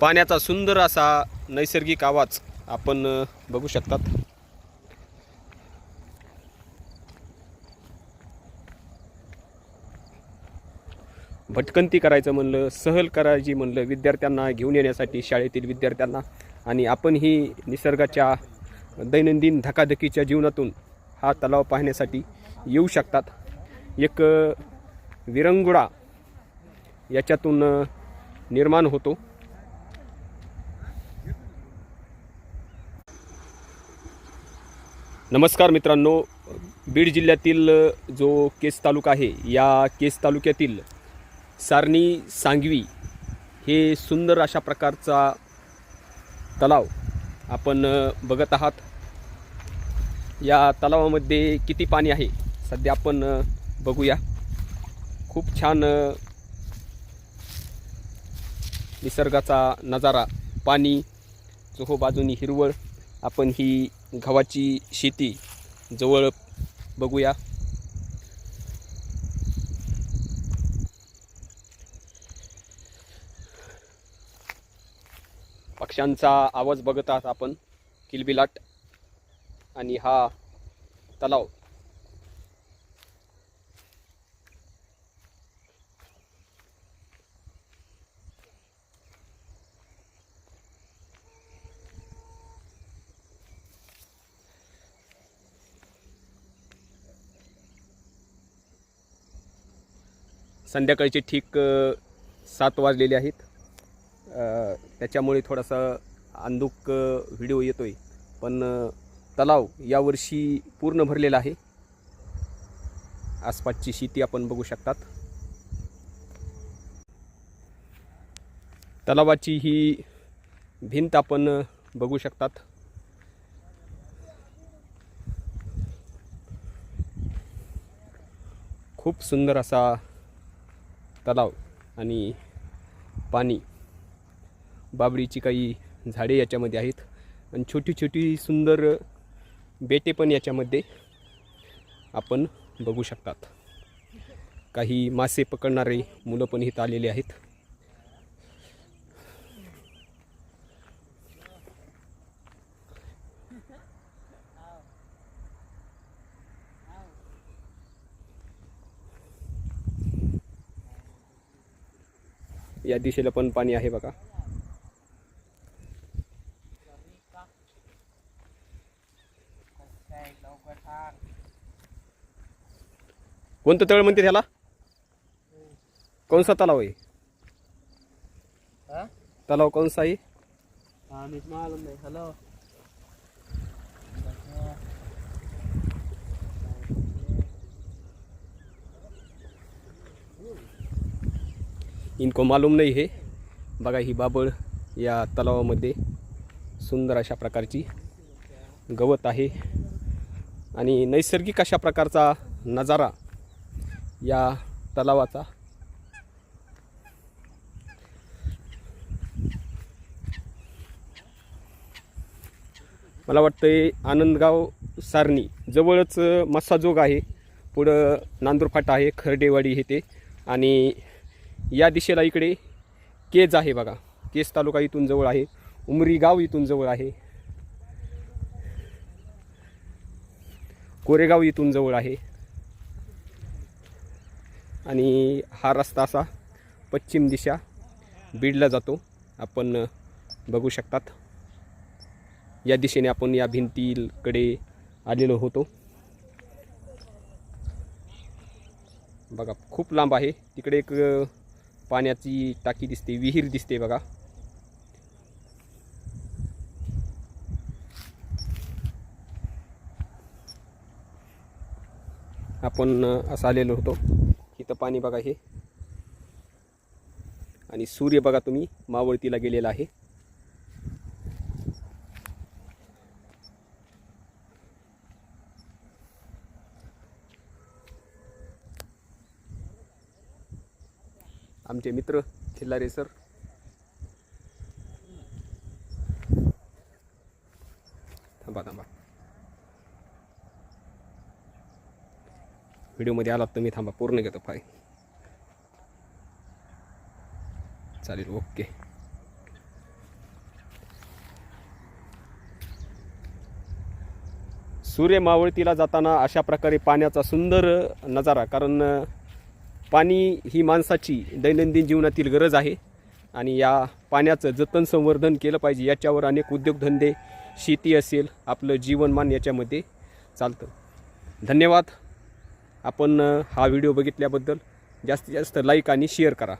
पाण्याचा सुंदर असा नैसर्गिक आवाज आपण बघू शकतात. भटकंती करायचं म्हणलं सहल करायची म्हणलं विद्यार्थ्यांना घेऊन येण्यासाठी शाळेतील विद्यार्थ्यांना. आणि आपण ही निसर्गाच्या दैनंदिन धकाधकीच्या जीवनातून हा तलाव पाहण्यासाठी येऊ शकतात. एक विरंगुळा याच्यातून निर्माण होतो. नमस्कार मित्रांनो. बीड जिल्ह्यातील जो केस तालुका आहे या केस तालुक्यातील सारणी सांगवी हे सुंदर अशा प्रकारचा तलाव आपण बघत आहात. या तलावामध्ये किती पाणी आहे सध्या आपण बघूया. खूप छान निसर्गाचा नजारा पाणी चोहो बाजूनी हिरवळ आपण ही गव्हाची शेती जवळ बघूया. पक्ष्यांचा आवाज बघत आहात आपण किलबिलाट आणि हा तलाव. संध्याकाळचे ठीक सात वाजलेले आहेत. त्याच्यामुळे थोडासा अंधुक व्हिडिओ येतो आहे पण तलाव यावर्षी पूर्ण भरलेला आहे. आसपासची शेती आपण बघू शकतात. तलावाची ही भिंत आपण बघू शकतात. खूप सुंदर असा तलाव आणि पाणी. बाबळीची काही झाडे याच्यामध्ये आहेत. आणि छोटी छोटी सुंदर बेटे पण याच्यामध्ये आपण बघू शकतात. काही मासे पकडणारे मुलं पण इथं आलेले आहेत. या दिशेला पण पाणी आहे बघा. कोणतं तळ म्हणते त्याला? कोणसा तलाव आहे? हा? तलाव कोणसा आहे आम्हीच मालूम नाही हॅलो इनको मालूम नाही हे. बघा ही बाबळ या तलावामध्ये सुंदर अशा प्रकारची गवत आहे. आणि नैसर्गिक अशा प्रकारचा नजारा या तलावाचा. मला वाटतंय आनंदगाव सारणी जवळच मस्साजोग आहे. पुढं नांदूरफाटा आहे खर्डेवाडी हे ते. आणि या दिशेला इकडे केज आहे बघा. केज तालुका इथून जवळ आहे. उमरी गाव इथून जवळ आहे. कोरेगाव इथून जवळ आहे. आणि हा रस्ता असा पश्चिम दिशा बीडला जातो. आपण बघू शकतात. या दिशेने आपण या भिंतीकडे आलेलो होतो. बघा खूप लांब आहे. तिकडे एक पाण्याची टाकी दिसते विहीर दिसते बघा. आपण असं आलेलो होतो. इथं पाणी बघा हे. आणि सूर्य बघा तुम्ही मावळतीला गेलेला आहे. आमचे मित्र खिल्लारे सर. थांबा थांबा. व्हिडिओमध्ये आलात तर मी थांबा पूर्ण घेतो फाय चालेल ओके. सूर्य मावळतीला जाताना अशा प्रकारे पाण्याचा सुंदर नजारा कारण पाणी ही माणसाची दैनंदिन जीवनातील गरज आहे आणि या पाण्याचं जतन संवर्धन केलं पाहिजे याच्यावर अनेक उद्योगधंदे शेती असेल आपलं जीवनमान याच्यामध्ये चालतं. धन्यवाद. आपण हा व्हिडिओ बघितल्याबद्दल जास्तीत जास्त लाईक आणि शेअर करा.